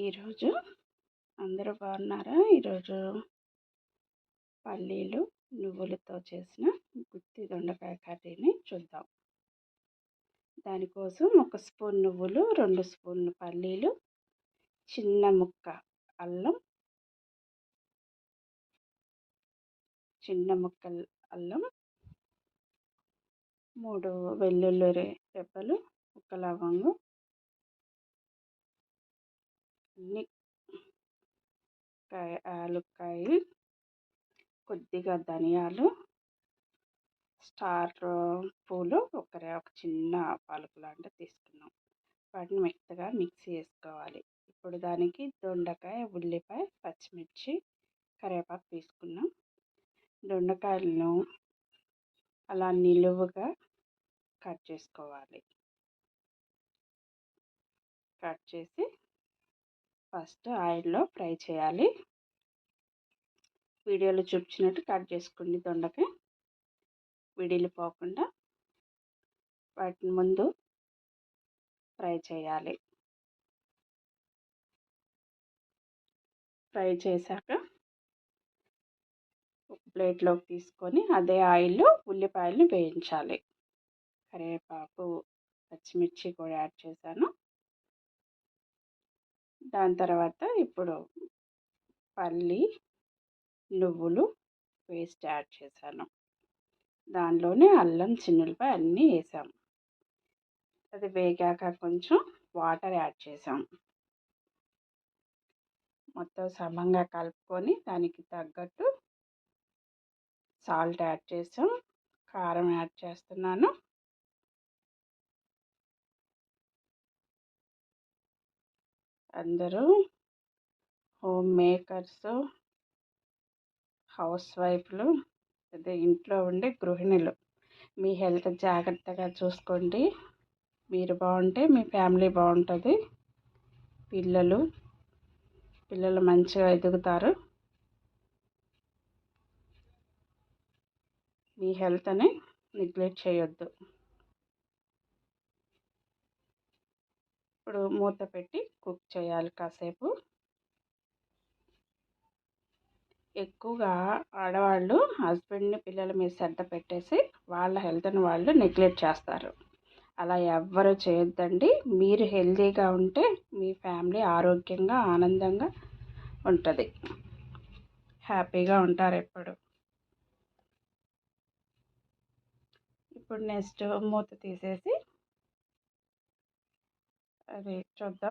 ఈరోజు అందరూ బాగున్నారా? ఈరోజు పల్లీలు నువ్వులతో చేసిన గుత్తి దొండకాయ కర్రీని చూద్దాం. దానికోసం ఒక స్పూన్ నువ్వులు రెండు స్పూన్లు పల్లీలు చిన్న ముక్క అల్లం చిన్న ముక్క అల్లం మూడు వెల్లుల్లి రెబ్బలు ఒక లవంగం అన్ని కాయ ఆలుకాయ కొద్దిగా ధనియాలు స్టార్ పూలు ఒక ఒక చిన్న పాలకు లాంటివి తీసుకున్నాం. వాటిని మెత్తగా మిక్సీ వేసుకోవాలి ఇప్పుడు దానికి దొండకాయ ఉల్లిపాయ పచ్చిమిర్చి కరివేపాకు తీసుకున్నాం. దొండకాయలను అలా నిలువుగా కట్ చేసుకోవాలి. కట్ చేసి ఫస్ట్ ఆయిల్లో ఫ్రై చేయాలి. వీడియోలో చూపించినట్టు కట్ చేసుకోండి దొండకాయ. విడిలిపోకుండా వాటిని ముందు ఫ్రై చేయాలి. ఫ్రై చేశాక ఒక ప్లేట్లోకి తీసుకొని అదే ఆయిల్లో ఉల్లిపాయలను వేయించాలి. కరివేపాకు పచ్చిమిర్చి కూడా యాడ్ చేశాను. దాని తర్వాత ఇప్పుడు పల్లి నువ్వులు పేస్ట్ యాడ్ చేశాను. దానిలోనే అల్లం చిన్నులపై అన్నీ వేసాం. అది వేగాక కొంచెం వాటర్ యాడ్ చేసాం. మొత్తం సమంగా కలుపుకొని దానికి తగ్గట్టు సాల్ట్ యాడ్ చేసాం. కారం యాడ్ చేస్తున్నాను. అందరూ హోమ్ మేకర్స్ హౌస్ వైఫ్లు అదే ఇంట్లో ఉండే గృహిణులు. మీ హెల్త్ జాగ్రత్తగా చూసుకోండి. మీరు బాగుంటే మీ ఫ్యామిలీ బాగుంటుంది. పిల్లలు పిల్లలు మంచిగా ఎదుగుతారు. మీ హెల్త్ని నెగ్లెక్ట్ చేయొద్దు. ఇప్పుడు మూత పెట్టి కుక్ చేయాలి కాసేపు. ఎక్కువగా ఆడవాళ్ళు హస్బెండ్ని పిల్లల మీద శ్రద్ధ పెట్టేసి వాళ్ళ హెల్త్ని వాళ్ళు నెగ్లెక్ట్ చేస్తారు. అలా ఎవ్వరు చేయొద్దండి. మీరు హెల్తీగా ఉంటే మీ ఫ్యామిలీ ఆరోగ్యంగా ఆనందంగా ఉంటుంది. హ్యాపీగా ఉంటారు ఎప్పుడు. ఇప్పుడు నెక్స్ట్ మూత తీసేసి అది చూద్దాం.